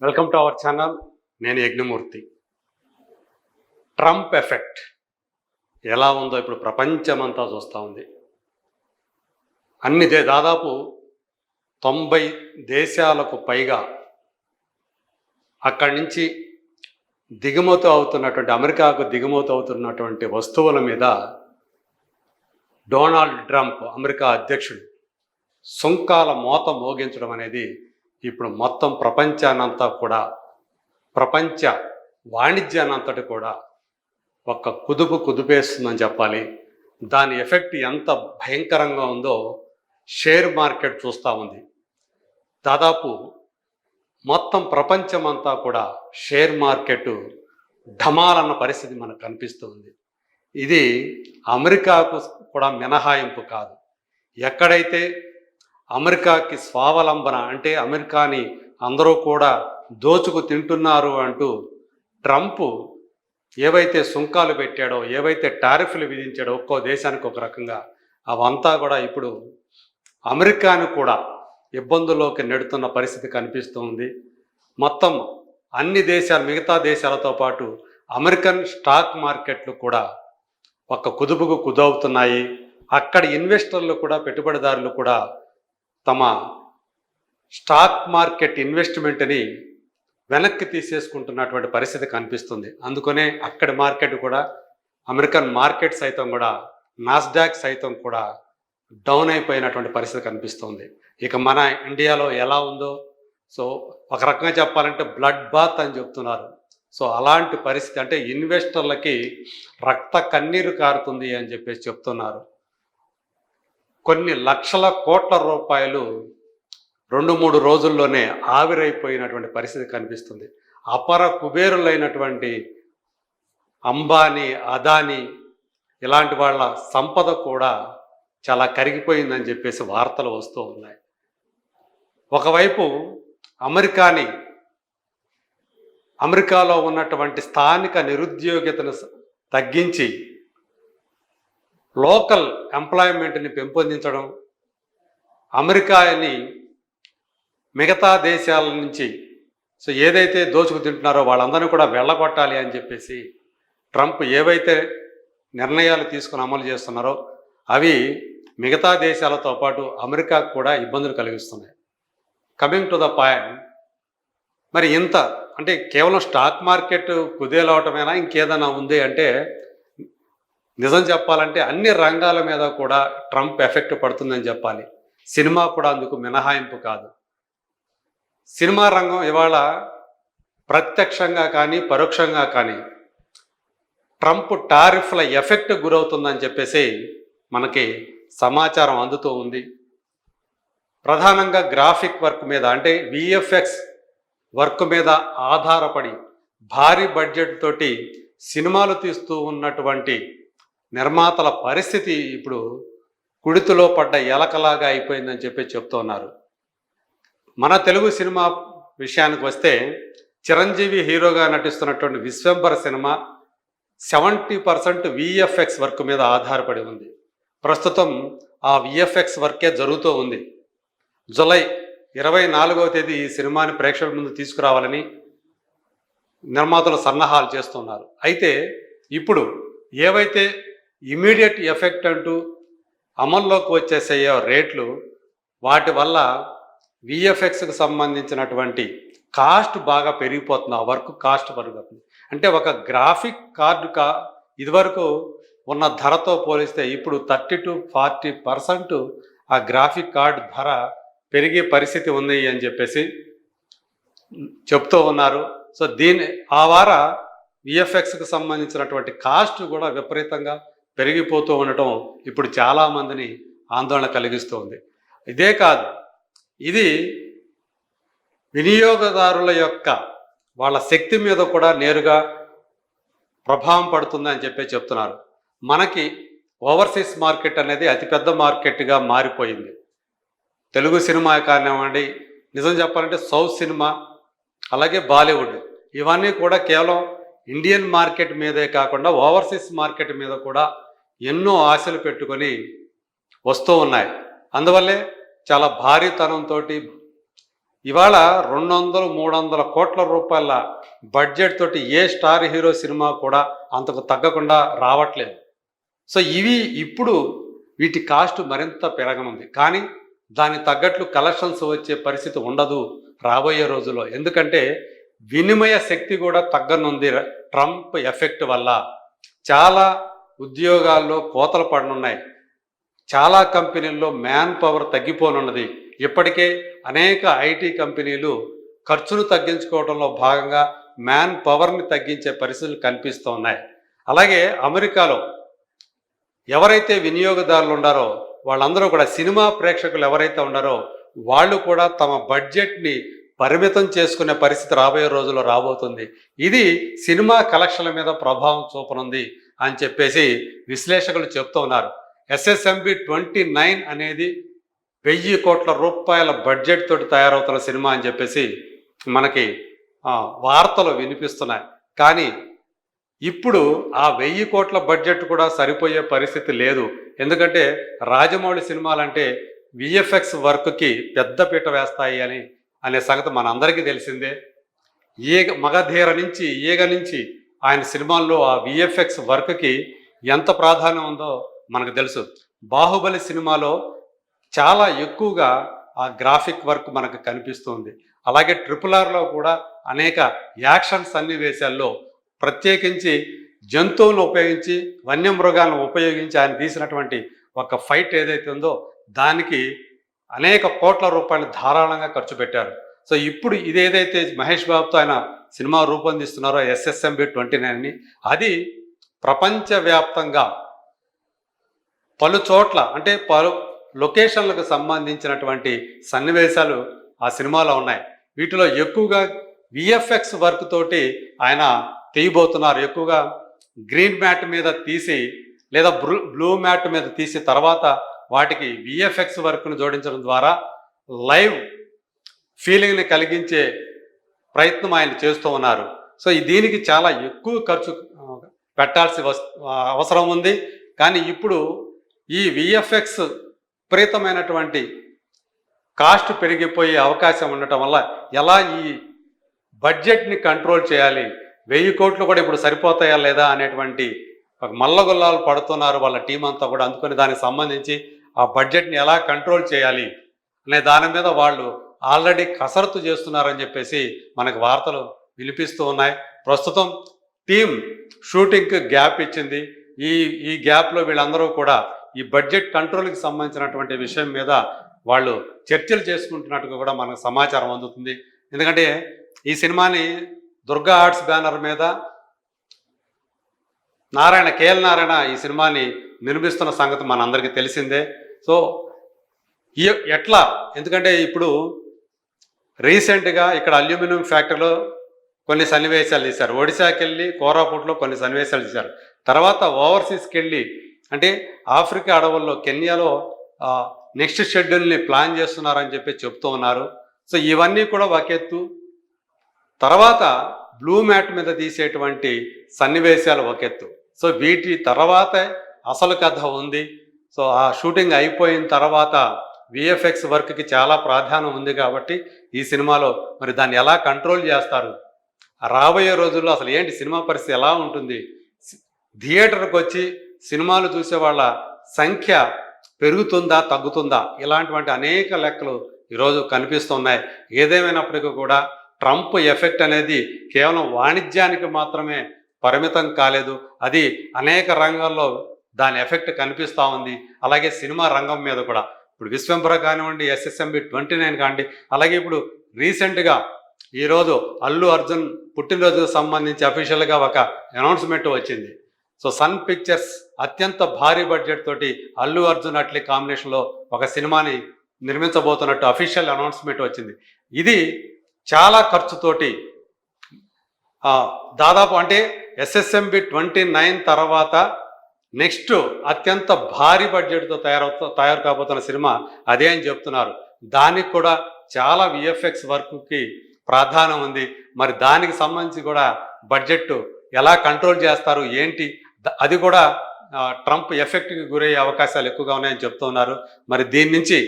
Welcome to our channel నేను Yagnamurthy. Trump effect ఎలా ఉందో ఇప్పుడు ప్రపంచమంతా చూస్తూ ఉంది. అన్ని దే దాదాపు తొంభై దేశాలకు పైగా అక్కడి నుంచి దిగుమతి అవుతున్నటువంటి అమెరికాకు దిగుమతి అవుతున్నటువంటి వస్తువుల మీద డొనాల్డ్ ట్రంప్ అమెరికా అధ్యక్షుడు సుంకాల మోత మోగించడం అనేది ఇప్పుడు మొత్తం ప్రపంచానంతా కూడా ప్రపంచ వాణిజ్యానంతటి కూడా ఒక కుదుపు కుదిపేస్తుందని చెప్పాలి. దాని ఎఫెక్ట్ ఎంత భయంకరంగా ఉందో షేర్ మార్కెట్ చూస్తూ ఉంది. దాదాపు మొత్తం ప్రపంచమంతా కూడా షేర్ మార్కెట్ ఢమాలన్న పరిస్థితి మనకు కనిపిస్తుంది ఇది అమెరికాకు కూడా మినహాయింపు కాదు. ఎక్కడైతే అమెరికాకి స్వావలంబన అంటే అమెరికాని అందరూ కూడా దోచుకు తింటున్నారు అంటూ ట్రంప్ ఏవైతే సుంకాలు పెట్టాడో ఏవైతే టారిఫ్లు విధించాడో ఒక్కో దేశానికి ఒక రకంగా అవంతా కూడా ఇప్పుడు అమెరికాను కూడా ఇబ్బందుల్లోకి నెడుతున్న పరిస్థితి కనిపిస్తుంది. మొత్తం అన్ని దేశాలు మిగతా దేశాలతో పాటు అమెరికన్ స్టాక్ మార్కెట్లు కూడా ఒక కుదుపుకు కుదవుతున్నాయి. అక్కడి ఇన్వెస్టర్లు కూడా పెట్టుబడిదారులు కూడా తమ స్టాక్ మార్కెట్ ఇన్వెస్ట్మెంట్ని వెనక్కి తీసేసుకుంటున్నటువంటి పరిస్థితి కనిపిస్తుంది. అందుకనే అక్కడి మార్కెట్ కూడా అమెరికన్ మార్కెట్ సైతం కూడా నాస్డాక్ సైతం కూడా డౌన్ అయిపోయినటువంటి పరిస్థితి కనిపిస్తుంది. ఇక మన ఇండియాలో ఎలా ఉందో సో ఒక రకంగా చెప్పాలంటే బ్లడ్ బాత్ అని చెప్తున్నారు. సో అలాంటి పరిస్థితి అంటే ఇన్వెస్టర్లకి రక్త కన్నీరు కారుతుంది అని చెప్పేసి చెప్తున్నారు. కొన్ని లక్షల కోట్ల రూపాయలు రెండు మూడు రోజుల్లోనే ఆవిరైపోయినటువంటి పరిస్థితి కనిపిస్తుంది. అపర కుబేరులైనటువంటి అంబానీ అదానీ ఇలాంటి వాళ్ళ సంపద కూడా చాలా కరిగిపోయిందని చెప్పేసి వార్తలు వస్తూ ఉన్నాయి. ఒకవైపు అమెరికాని అమెరికాలో ఉన్నటువంటి స్థానిక నిరుద్యోగితను తగ్గించి లోకల్ ఎంప్లాయ్మెంట్ని పెంపొందించడం అమెరికాని మిగతా దేశాల నుంచి సో ఏదైతే దోచుకు తింటున్నారో వాళ్ళందరినీ కూడా వెళ్ళగొట్టాలి అని చెప్పేసి ట్రంప్ ఏవైతే నిర్ణయాలు తీసుకుని అమలు చేస్తున్నారో అవి మిగతా దేశాలతో పాటు అమెరికాకు కూడా ఇబ్బందులు కలిగిస్తున్నాయి. కమింగ్ టు ద పాయింట్ మరి ఇంత అంటే కేవలం స్టాక్ మార్కెట్ కుదేలవటమేనా ఇంకేదైనా ఉంది అంటే నిజం చెప్పాలంటే అన్ని రంగాల మీద కూడా ట్రంప్ ఎఫెక్ట్ పడుతుందని చెప్పాలి. సినిమా కూడా అందుకు మినహాయింపు కాదు. సినిమా రంగం ఇవాళ ప్రత్యక్షంగా కానీ పరోక్షంగా కానీ ట్రంప్ టారిఫ్ల ఎఫెక్ట్ గురవుతుందని చెప్పేసి మనకి సమాచారం అందుతూ ఉంది. ప్రధానంగా గ్రాఫిక్ వర్క్ మీద అంటే విఎఫ్ఎక్స్ వర్క్ మీద ఆధారపడి భారీ బడ్జెట్ తోటి సినిమాలు తీస్తూ ఉన్నటువంటి నిర్మాతల పరిస్థితి ఇప్పుడు కుడితిలో పడ్డ ఎలకలాగా అయిపోయిందని చెప్పి చెప్తున్నారు మన తెలుగు సినిమా విషయానికి వస్తే చిరంజీవి హీరోగా నటిస్తున్నటువంటి Vishwambhara cinema seventy percent VFX work మీద ఆధారపడి ఉంది. ప్రస్తుతం ఆ విఎఫ్ఎక్స్ వర్కే జరుగుతూ ఉంది. జులై ఇరవై నాలుగవ తేదీ ఈ సినిమాని ప్రేక్షకుల ముందు తీసుకురావాలని నిర్మాతలు సన్నాహాలు చేస్తున్నారు. అయితే ఇప్పుడు ఏవైతే ఇమీడియట్ ఎఫెక్ట్ అంటూ అమల్లోకి వచ్చేసాయో రేట్లు వాటి వల్ల విఎఫ్ఎక్స్కి సంబంధించినటువంటి కాస్ట్ బాగా పెరిగిపోతుంది. ఆ వర్క్ కాస్ట్ పెరుగుతుంది అంటే ఒక గ్రాఫిక్ కార్డు కా ఇదివరకు ఉన్న ధరతో పోలిస్తే ఇప్పుడు థర్టీ టు ఫార్టీ పర్సెంట్ ఆ గ్రాఫిక్ కార్డు ధర పెరిగే పరిస్థితి ఉంది అని చెప్పేసి చెప్తూ ఉన్నారు. సో దీని ఆ వార విఎఫ్ఎక్స్కి సంబంధించినటువంటి కాస్ట్ కూడా విపరీతంగా పెరిగిపోతూ ఉండటం ఇప్పుడు చాలామందిని ఆందోళన కలిగిస్తుంది. ఇదే కాదు ఇది వినియోగదారుల యొక్క వాళ్ళ శక్తి మీద కూడా నేరుగా ప్రభావం పడుతుందని చెప్పి చెప్తున్నారు. మనకి ఓవర్సీస్ మార్కెట్ అనేది అతిపెద్ద మార్కెట్గా మారిపోయింది. తెలుగు సినిమా కానివ్వండి నిజం చెప్పాలంటే సౌత్ సినిమా అలాగే బాలీవుడ్ ఇవన్నీ కూడా కేవలం ఇండియన్ మార్కెట్ మీదే కాకుండా ఓవర్సీస్ మార్కెట్ మీద కూడా ఎన్నో ఆశలు పెట్టుకొని వస్తూ ఉన్నాయి. అందువల్లే చాలా భారీతనంతో ఇవాళ రెండు వందలు మూడు వందల కోట్ల రూపాయల బడ్జెట్ తోటి ఏ స్టార్ హీరో సినిమా కూడా అంతకు తగ్గకుండా రావట్లేదు. సో ఇవి ఇప్పుడు వీటి కాస్ట్ మరింత పెరగనుంది. కానీ దానికి తగ్గట్లు కలెక్షన్స్ వచ్చే పరిస్థితి ఉండదు రాబోయే రోజుల్లో. ఎందుకంటే వినిమయ శక్తి కూడా తగ్గనుంది ట్రంప్ ఎఫెక్ట్ వల్ల. చాలా ఉద్యోగాల్లో కోతలు పడనున్నాయి. చాలా కంపెనీల్లో మ్యాన్ పవర్ తగ్గిపోనున్నది. ఇప్పటికే అనేక ఐటీ కంపెనీలు ఖర్చును తగ్గించుకోవడంలో భాగంగా మ్యాన్ పవర్ని తగ్గించే పరిస్థితులు కనిపిస్తూ ఉన్నాయి అలాగే అమెరికాలో ఎవరైతే వినియోగదారులు ఉన్నారో వాళ్ళందరూ కూడా సినిమా ప్రేక్షకులు ఎవరైతే ఉన్నారో వాళ్ళు కూడా తమ బడ్జెట్ని పరిమితం చేసుకునే పరిస్థితి రాబోయే రోజుల్లో రాబోతుంది. ఇది సినిమా కలెక్షన్ల మీద ప్రభావం చూపనుంది. అని చెప్పేసి విశ్లేషకులు చెప్తూ ఉన్నారు. ఎస్ఎస్ఎంబి ట్వంటీ నైన్ అనేది వెయ్యి కోట్ల రూపాయల బడ్జెట్ తోటి తయారవుతున్న సినిమా అని చెప్పేసి మనకి వార్తలు వినిపిస్తున్నాయి. కానీ ఇప్పుడు ఆ వెయ్యి కోట్ల బడ్జెట్ కూడా సరిపోయే పరిస్థితి లేదు. ఎందుకంటే రాజమౌళి సినిమాలంటే విఎఫ్ఎక్స్ వర్క్కి పెద్దపీట వేస్తాయి అని అనే సంగతి మనందరికీ తెలిసిందే. ఈగ మగధీర నుంచి ఈగ నుంచి ఆయన సినిమాల్లో ఆ విఎఫ్ఎక్స్ వర్క్కి ఎంత ప్రాధాన్యం ఉందో మనకు తెలుసు. బాహుబలి సినిమాలో చాలా ఎక్కువగా ఆ గ్రాఫిక్ వర్క్ మనకు కనిపిస్తుంది. అలాగే ట్రిపుల్ ఆర్లో కూడా అనేక యాక్షన్ సన్నివేశాల్లో ప్రత్యేకించి జంతువులను ఉపయోగించి వన్యమృగాలను ఉపయోగించి ఆయన తీసినటువంటి ఒక ఫైట్ ఏదైతే ఉందో దానికి అనేక కోట్ల రూపాయలు ధారాళంగా ఖర్చు పెట్టారు. సో ఇప్పుడు ఇదేదైతే మహేష్ బాబుతో ఆయన సినిమా రూపొందిస్తున్నారో ఎస్ఎస్ఎంబి ట్వంటీ నైన్ని అది ప్రపంచవ్యాప్తంగా పలు చోట్ల అంటే పలు లొకేషన్లకు సంబంధించినటువంటి సన్నివేశాలు ఆ సినిమాలో ఉన్నాయి. వీటిలో ఎక్కువగా విఎఫ్ఎక్స్ వర్క్ తోటి ఆయన తీయబోతున్నారు. ఎక్కువగా గ్రీన్ మ్యాట్ మీద తీసి లేదా బ్లూ బ్లూ మ్యాట్ మీద తీసి తర్వాత వాటికి విఎఫ్ఎక్స్ వర్క్ను జోడించడం ద్వారా లైవ్ ఫీలింగ్ని కలిగించే ప్రయత్నం ఆయన చేస్తూ ఉన్నారు. సో దీనికి చాలా ఎక్కువ ఖర్చు పెట్టాల్సి వస్ అవసరం ఉంది. కానీ ఇప్పుడు ఈ విఎఫ్ఎక్స్ విపరీతమైనటువంటి కాస్ట్ పెరిగిపోయే అవకాశం ఉండటం వల్ల ఎలా ఈ బడ్జెట్ని కంట్రోల్ చేయాలి? వెయ్యి కోట్లు కూడా ఇప్పుడు సరిపోతాయా లేదా అనేటువంటి ఒక మల్లగొల్లాలు పడుతున్నారు వాళ్ళ టీం అంతా కూడా. అందుకొని దానికి సంబంధించి ఆ బడ్జెట్ని ఎలా కంట్రోల్ చేయాలి? అనే దాని మీద వాళ్ళు ఆల్రెడీ కసరత్తు చేస్తున్నారని చెప్పేసి మనకు వార్తలు వినిపిస్తూ ఉన్నాయి. ప్రస్తుతం టీం షూటింగ్కి గ్యాప్ ఇచ్చింది. ఈ ఈ గ్యాప్లో వీళ్ళందరూ కూడా ఈ బడ్జెట్ కంట్రోల్కి సంబంధించినటువంటి విషయం మీద వాళ్ళు చర్చలు చేసుకుంటున్నట్టుగా కూడా మనకు సమాచారం అందుతుంది. ఎందుకంటే ఈ సినిమాని దుర్గా ఆర్ట్స్ బ్యానర్ మీద నారాయణ కేఎల్ నారాయణ ఈ సినిమాని నిర్మిస్తున్న సంగతి మనందరికీ తెలిసిందే. సో ఈ ఎట్లా? ఎందుకంటే ఇప్పుడు రీసెంట్గా ఇక్కడ అల్యూమినియం ఫ్యాక్టరీలో కొన్ని సన్నివేశాలు తీశారు. ఒడిశాకి వెళ్ళి కోరాపుట్లో కొన్ని సన్నివేశాలు తీశారు. తర్వాత ఓవర్సీస్కి వెళ్ళి అంటే ఆఫ్రికా అడవుల్లో కెన్యాలో నెక్స్ట్ షెడ్యూల్ని ప్లాన్ చేస్తున్నారని చెప్పి చెప్తూ ఉన్నారు. సో ఇవన్నీ కూడా ఒకెత్తు తర్వాత బ్లూ మ్యాట్ మీద తీసేటువంటి సన్నివేశాలు ఒకెత్తు సో వీటి తర్వాత అసలు కథ ఉంది. సో ఆ షూటింగ్ అయిపోయిన తర్వాత విఎఫ్ఎక్స్ వర్క్కి చాలా ప్రాధాన్యం ఉంది కాబట్టి ఈ సినిమాలో మరి దాన్ని ఎలా కంట్రోల్ చేస్తారు? రాబోయే రోజుల్లో అసలు ఏంటి సినిమా పరిస్థితి ఎలా ఉంటుంది? థియేటర్కి వచ్చి సినిమాలు చూసే వాళ్ళ సంఖ్య పెరుగుతుందా తగ్గుతుందా? ఇలాంటివంటి అనేక లెక్కలు ఈరోజు కనిపిస్తున్నాయి ఏదేమైనప్పటికీ కూడా ట్రంప్ ఎఫెక్ట్ అనేది కేవలం వాణిజ్యానికి మాత్రమే పరిమితం కాలేదు. అది అనేక రంగాల్లో దాని ఎఫెక్ట్ కనిపిస్తూ ఉంది. అలాగే సినిమా రంగం మీద కూడా. ఇప్పుడు విశ్వంభర కానివ్వండి ఎస్ఎస్ఎంబి ట్వంటీ నైన్ కానివ్వండి అలాగే ఇప్పుడు రీసెంట్గా ఈరోజు అల్లు అర్జున్ పుట్టినరోజుకు సంబంధించి అఫీషియల్గా ఒక అనౌన్స్మెంట్ వచ్చింది. సో సన్ పిక్చర్స్ అత్యంత భారీ బడ్జెట్ తోటి అల్లు అర్జున్ అట్లీ కాంబినేషన్లో ఒక సినిమాని నిర్మించబోతున్నట్టు అఫీషియల్ అనౌన్స్మెంట్ వచ్చింది. ఇది చాలా ఖర్చుతోటి దాదాపు అంటే ఎస్ఎస్ఎంబి ట్వంటీ నైన్ తర్వాత నెక్స్ట్ అత్యంత భారీ బడ్జెట్తో తయారవుతా తయారు కాబోతున్న సినిమా అదే అని చెప్తున్నారు. దానికి కూడా చాలా విఎఫ్ఎక్స్ వర్క్కి ప్రాధాన్యం ఉంది. మరి దానికి సంబంధించి కూడా బడ్జెట్ ఎలా కంట్రోల్ చేస్తారు ఏంటి? అది కూడా ట్రంప్ ఎఫెక్ట్కి గురయ్యే అవకాశాలు ఎక్కువగా ఉన్నాయని చెప్తున్నారు. మరి దీని నుంచి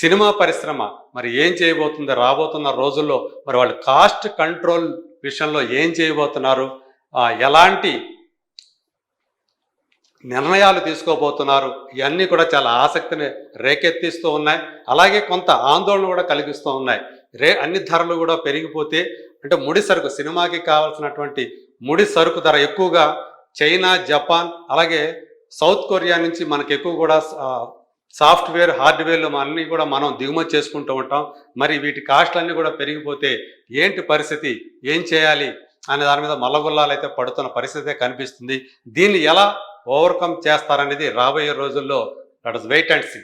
సినిమా పరిశ్రమ మరి ఏం చేయబోతుంది రాబోతున్న రోజుల్లో మరి వాళ్ళు కాస్ట్ కంట్రోల్ విషయంలో ఏం చేయబోతున్నారు? ఎలాంటి నిర్ణయాలు తీసుకోబోతున్నారు. ఇవన్నీ కూడా చాలా ఆసక్తిని రేకెత్తిస్తూ ఉన్నాయి. అలాగే కొంత ఆందోళన కూడా కలిగిస్తూ ఉన్నాయి. రే అన్ని ధరలు కూడా పెరిగిపోతే అంటే ముడి సరుకు సినిమాకి కావాల్సినటువంటి ముడి సరుకు ధర ఎక్కువగా చైనా జపాన్ అలాగే సౌత్ కొరియా నుంచి మనకు ఎక్కువ కూడా సాఫ్ట్వేర్ హార్డ్వేర్లు అన్నీ కూడా మనం దిగుమతి చేసుకుంటూ ఉంటాం. మరి వీటి కాస్ట్లు అన్నీ కూడా పెరిగిపోతే ఏంటి పరిస్థితి? ఏం చేయాలి? అనే దాని మీద మల్లగుల్లాలు అయితే పడుతున్న పరిస్థితే కనిపిస్తుంది. దీన్ని ఎలా ఓవర్కమ్ చేస్తారనేది రాబోయే రోజుల్లో లెట్ వెయిట్ అండ్ సీ